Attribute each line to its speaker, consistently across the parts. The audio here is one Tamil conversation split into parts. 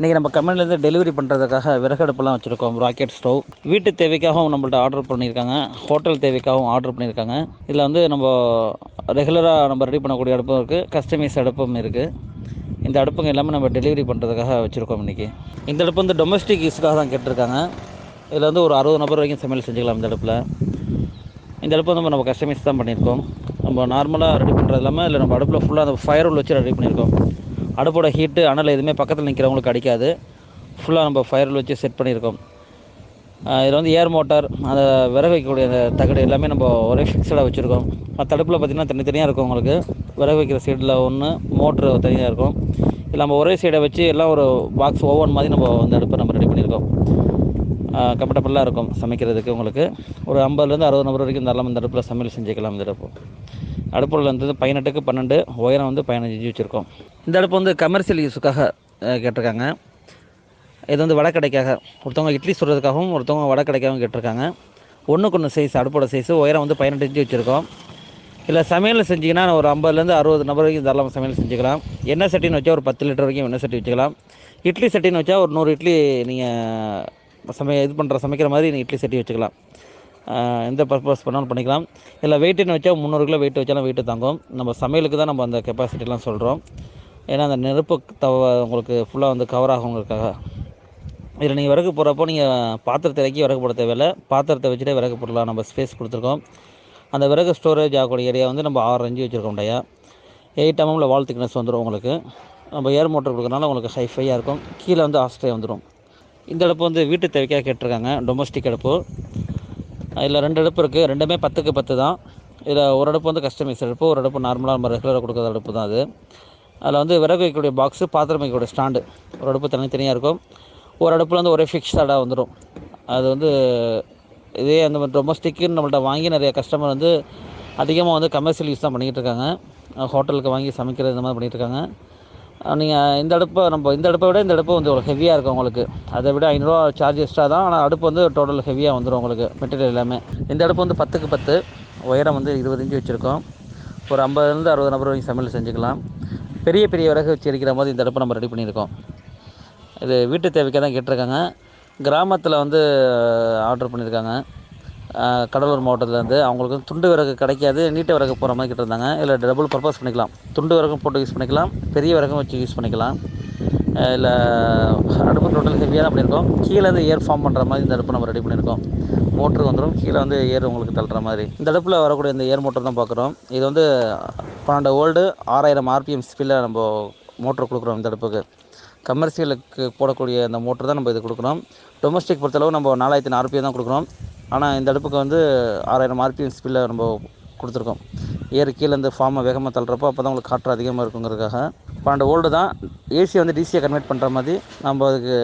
Speaker 1: இன்றைக்கி நம்ம கம்பெனிலேருந்து டெலிவரி பண்ணுறதுக்காக விறகடுப்பெல்லாம் வச்சுருக்கோம் ராக்கெட் ஸ்டவ் வீட்டு தேவைக்காகவும் நம்மள்ட்ட ஆர்டர் பண்ணியிருக்காங்க ஹோட்டல் தேவைக்காகவும் ஆர்டர் பண்ணியிருக்காங்க. இதில் வந்து நம்ம ரெகுலராக நம்ம ரெடி பண்ணக்கூடிய அடுப்பும் இருக்குது கஸ்டமைஸ் அடுப்பும் இருக்குது இந்த அடுப்புங்க எல்லாமே நம்ம டெலிவரி பண்ணுறதுக்காக வச்சுருக்கோம் இன்றைக்கி இந்த அடுப்பு வந்து டொமஸ்டிக் யூஸுக்காக தான் கேட்டிருக்காங்க. இதில் வந்து ஒரு அறுபது நபர் வரைக்கும் சமையல் செஞ்சுக்கலாம் இந்த அடுப்பில். இந்த அடுப்பு வந்து நம்ம கஸ்டமைஸ் தான் பண்ணியிருக்கோம். நம்ம நார்மலாக ரெடி பண்ணுறது இல்லாமல் இல்லை நம்ம அடுப்பில் ஃபுல்லாக அந்த ஃபயர் உள்ள வச்சு ரெடி பண்ணியிருக்கோம். அடுப்போட ஹீட்டு அனல் எதுவுமே பக்கத்தில் நிற்கிறவங்களுக்கு அடிக்காது. ஃபுல்லாக நம்ம ஃபயர் வச்சு செட் பண்ணியிருக்கோம். இதில் வந்து ஏர் மோட்டார் அந்த விறகு வைக்கக்கூடிய அந்த தகடு எல்லாமே நம்ம ஒரே ஃபிக்ஸடாக வச்சுருக்கோம். மற்ற அடுப்பில் பார்த்திங்கன்னா தனித்தனியாக இருக்கும் உங்களுக்கு. விறகு வைக்கிற சைடில் ஒன்று மோட்ரு தனியாக இருக்கும். இல்லை நம்ம ஒரே சைடை வச்சு எல்லாம் ஒரு பாக்ஸ் ஓவன் மாதிரி நம்ம அந்த அடுப்பை நம்ம ரெடி பண்ணியிருக்கோம். கம்ஃபர்டபுளாக இருக்கும் சமைக்கிறதுக்கு உங்களுக்கு. ஒரு ஐம்பதுலேருந்து அறுபது நபர் வரைக்கும் தாராளமாக இந்த அடுப்பில் சமையல் செஞ்சுக்கலாம் இந்த அடுப்பு. அடுப்பில் வந்து பதினெட்டுக்கு பன்னெண்டு உயரம் வந்து பதினஞ்சு இன்ச்சு வச்சுருக்கோம். இந்த அடுப்பு வந்து கமர்ஷியல் யூஸுக்காக கேட்டிருக்காங்க. இது வந்து வடக்கடைக்காக. ஒருத்தவங்க இட்லி சுடுறதுக்காகவும் ஒருத்தவங்க வடக்கடைக்காகவும் கேட்டிருக்காங்க. ஒன்றுக்கு ஒன்று சைஸ் அடுப்போட சைஸு உயரம் வந்து பதினெட்டு இன்ச்சு வச்சுருக்கோம். இல்லை சமையல் செஞ்சிங்கன்னா ஒரு ஐம்பதுலேருந்து அறுபது நபர் வரைக்கும் தாராளமாக சமையல் செஞ்சுக்கலாம். எண்ணெய் சட்டின்னு வச்சா ஒரு பத்து லிட்டர் வரைக்கும் எண்ணெய் சட்டி வச்சுக்கலாம். இட்லி சட்டின்னு வச்சா ஒரு நூறு இட்லி நீங்கள் சமைய இது பண்ணுற சமைக்கிற மாதிரி நீங்கள் இட்லி சட்டி வச்சுக்கலாம். எந்த பர்பஸ் பண்ணாலும் பண்ணிக்கலாம். இல்லை வெயிட்டுன்னு வச்சா முந்நூறு கிலோ வெயிட் வச்சாலும் வெயிட்டு தாங்கும். நம்ம சமையலுக்கு தான் நம்ம அந்த கெப்பாசிட்டிலாம் சொல்கிறோம் ஏன்னா அந்த நெருப்பு தவ உங்களுக்கு ஃபுல்லாக வந்து கவர் ஆகுங்கிறதுக்காக. இதில் நீங்கள் விறகு போடுறப்போ நீங்கள் பாத்திரத்தை இறக்கி விறகு போட தேவையில்லை. பாத்திரத்தை வச்சுட்டே விறகு போடலாம் நம்ம ஸ்பேஸ் கொடுத்துருக்கோம். அந்த விறகு ஸ்டோரேஜ் ஆகக்கூடிய ஏரியா வந்து நம்ம ஆறு அஞ்சு வச்சுருக்கோம் டையா எயிட் எம்எம்ல வால் திக்னஸ் வந்துடும் உங்களுக்கு. நம்ம ஏர் மோட்டர் கொடுக்கறனால உங்களுக்கு ஹைஃபையாக இருக்கும். கீழே வந்து ஆஸ்ட்ரே வந்துடும் இந்த அடுப்பு வந்து வீட்டு தேவைக்காக கேட்டிருக்காங்க. டொமஸ்டிக் அடுப்பு. இதில் ரெண்டு அடுப்பு இருக்குது. ரெண்டுமே பத்துக்கு பத்து தான். இதில் ஒரு அடுப்பு வந்து கஸ்டமைஸ் அடுப்பு ஒரு அடுப்பு நார்மலாக நம்ம ரெகுலராக கொடுக்குற அடுப்பு தான் அது. அதில் வந்து விறகு வைக்கக்கூடிய பாக்ஸு பாத்திரம் வைக்கக்கூடிய ஸ்டாண்டு ஒரு அடுப்பு தனித்தனியாக இருக்கும். ஒரு அடுப்பில் வந்து ஒரே ஃபிக்ஸ்டாக வந்துடும். அது வந்து இதே அந்த டொமஸ்டிக்குன்னு நம்மள்ட்ட வாங்கி நிறைய கஸ்டமர் வந்து அதிகமாக வந்து கமர்ஷியல் யூஸ் தான் பண்ணிக்கிட்டு இருக்காங்க. ஹோட்டலுக்கு வாங்கி சமைக்கிறது இந்த மாதிரி பண்ணிகிட்டு இருக்காங்க. நீங்கள் இந்த அடுப்பை நம்ம இந்த அடுப்பை விட இந்த அடுப்பு வந்து ஒரு ஹெவியாக இருக்கும் உங்களுக்கு. அதை விட ஐநூறுரூவா சார்ஜ் எக்ஸ்ட்ரா தான். ஆனால் அடுப்பு வந்து டோட்டல் ஹெவியாக வந்துடும் உங்களுக்கு மெட்டீரியல் எல்லாமே. இந்த அடுப்பு வந்து பத்துக்கு பத்து. உயரம் வந்து இருபது இன்ச்சு வச்சுருக்கோம். ஒரு ஐம்பதுலேருந்து அறுபது நபர் வரைக்கும் சமையல் செஞ்சுக்கலாம். பெரிய பெரிய விறகு வச்சு எரிக்கிற மாதிரி இந்த அடுப்பை நம்ம ரெடி பண்ணியிருக்கோம். இது வீட்டு தேவைக்காக தான் கேட்டிருக்காங்க. கிராமத்தில் வந்து ஆர்டர் பண்ணியிருக்காங்க. கடலூர் மாவட்டத்துலேருந்து அவங்களுக்கு வந்து துண்டு விறகு கிடைக்காது நீட்ட விறகு போகிற மாதிரி கேட்டிருந்தாங்க. இல்லை டபுள் பர்பஸ் பண்ணிக்கலாம். துண்டு விறகும் போட்டு யூஸ் பண்ணிக்கலாம். பெரிய விறகும் வச்சு யூஸ் பண்ணிக்கலாம். இல்லை அடுப்பு டோட்டல் ஹெவியாக தான் பண்ணியிருக்கோம். கீழே வந்து ஏர் ஃபார்ம் பண்ணுற மாதிரி இந்த அடுப்பு நம்ம ரெடி பண்ணியிருக்கோம். மோட்ரு வந்துடும் கீழே வந்து ஏர் உங்களுக்கு தள்ளுற மாதிரி. இந்த அடுப்பில் வரக்கூடிய இந்த ஏர் மோட்டர் தான் பார்க்குறோம். இது வந்து பன்னெண்டு ஓல்டு ஆறாயிரம் ஆர்பிஎம் ஸ்பீடில் நம்ம மோட்ரு கொடுக்குறோம் இந்த அடுப்புக்கு. கமர்ஷியலுக்கு போடக்கூடிய அந்த மோட்ரு தான் நம்ம இது கொடுக்குறோம் டொமஸ்டிக் பொறுத்தளவு நம்ம நாலாயிரத்தி நாற்பது தான் கொடுக்குறோம் ஆனால் இந்த அடுப்புக்கு வந்து ஆறாயிரம் ஆர்பிஎம் ஸ்பீடில் நம்ம கொடுத்துருக்கோம். ஏர் கீழேருந்து ஃபார்மை வேகமாக தள்ளுறப்போ அப்போ தான் உங்களுக்கு காற்று அதிகமாக இருக்குங்கிறதுக்காக. பன்னெண்டு ஓல்டு தான் ஏசி வந்து டிசியை கன்வெர்ட் பண்ணுற மாதிரி நம்ம அதுக்கு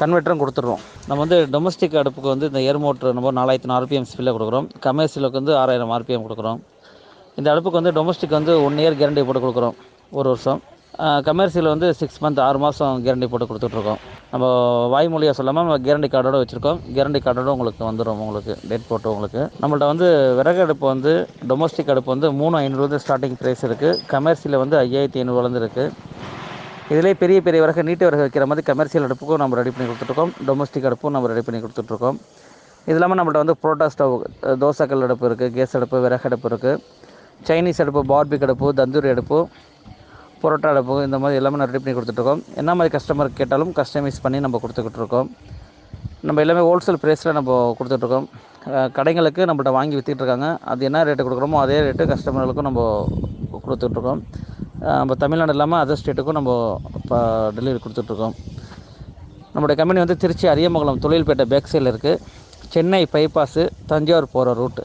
Speaker 1: கன்வெர்ட்டரும் கொடுத்துட்றோம். நம்ம வந்து டொமஸ்டிக் அடுப்புக்கு வந்து இந்த ஏர் மோட்ரு நம்ம நாலாயிரத்தி ஆர்பிஎம் ஸ்பீடில் கொடுக்குறோம். கமர்ஷியலுக்கு வந்து ஆறாயிரம் ஆர்பிஎம் கொடுக்குறோம். இந்த அடுப்புக்கு வந்து டொமஸ்டிக் வந்து ஒன் இயர் கேரண்டி போட்டு கொடுக்குறோம். ஒரு வருஷம். கமர்ஷியல் வந்து சிக்ஸ் மந்த் ஆறு மாதம் கேரண்டி போட்டு கொடுத்துட்ருக்கோம். நம்ம வாய்மொழியாக சொல்லாமல் நம்ம கேரண்டி கார்டோட வச்சுருக்கோம். கேரண்டி கார்டோட உங்களுக்கு வந்துடும் உங்களுக்கு டேட் போட்டு உங்களுக்கு. நம்மள்ட்ட வந்து விறகு அடுப்பு வந்து டொமஸ்டிக் அடுப்பு வந்து மூணு ஐநூறுலேருந்து ஸ்டார்டிங் ப்ரைஸ் இருக்குது கமர்ஷியலில் வந்து ஐயாயிரத்தி ஐநூறுலேருந்து இருக்குது இதிலே பெரிய பெரிய விறகு நீட்டு விறகு வைக்கிற மாதிரி கமர்ஷியல் அடுப்புக்கும் நம்ம ரெடி பண்ணி கொடுத்துட்ருக்கோம். டொமஸ்டிக் அடுப்பும் நம்ம ரெடி பண்ணி கொடுத்துட்ருக்கோம். இது இல்லாமல் நம்மள்ட்ட வந்து புரோட்டா ஸ்டவ் தோசைக்கல் அடுப்பு இருக்குது கேஸ் அடுப்பு விறகு அடுப்பு இருக்குது சைனீஸ் அடுப்பு பார்பிக் அடுப்பு தந்தூரி அடுப்பு. பரோட்டா அடுப்பு இந்த மாதிரி எல்லாமே நான் ரெடி பண்ணி கொடுத்துட்ருக்கோம். என்ன மாதிரி கஸ்டமர் கேட்டாலும் கஸ்டமைஸ் பண்ணி நம்ம கொடுத்துக்கிட்டு இருக்கோம் நம்ம எல்லாமே ஹோல்சேல் ப்ரைஸில் நம்ம கொடுத்துட்ருக்கோம். கடைங்களுக்கு நம்மள்ட்ட வாங்கி விற்றுட்ருக்காங்க இருக்காங்க அது என்ன ரேட்டு கொடுக்குறோமோ அதே ரேட்டு கஸ்டமர்களுக்கும் நம்ம கொடுத்துட்ருக்கோம். நம்ம தமிழ்நாடு இல்லாமல் அதர் ஸ்டேட்டுக்கும் நம்ம இப்போ டெலிவரி கொடுத்துட்ருக்கோம். நம்மளுடைய கம்பெனி வந்து திருச்சி அரியமங்கலம் தொழில்பேட்டை பேக் சைடில் இருக்குது சென்னை பைபாஸு தஞ்சாவூர் போகிற ரூட்டு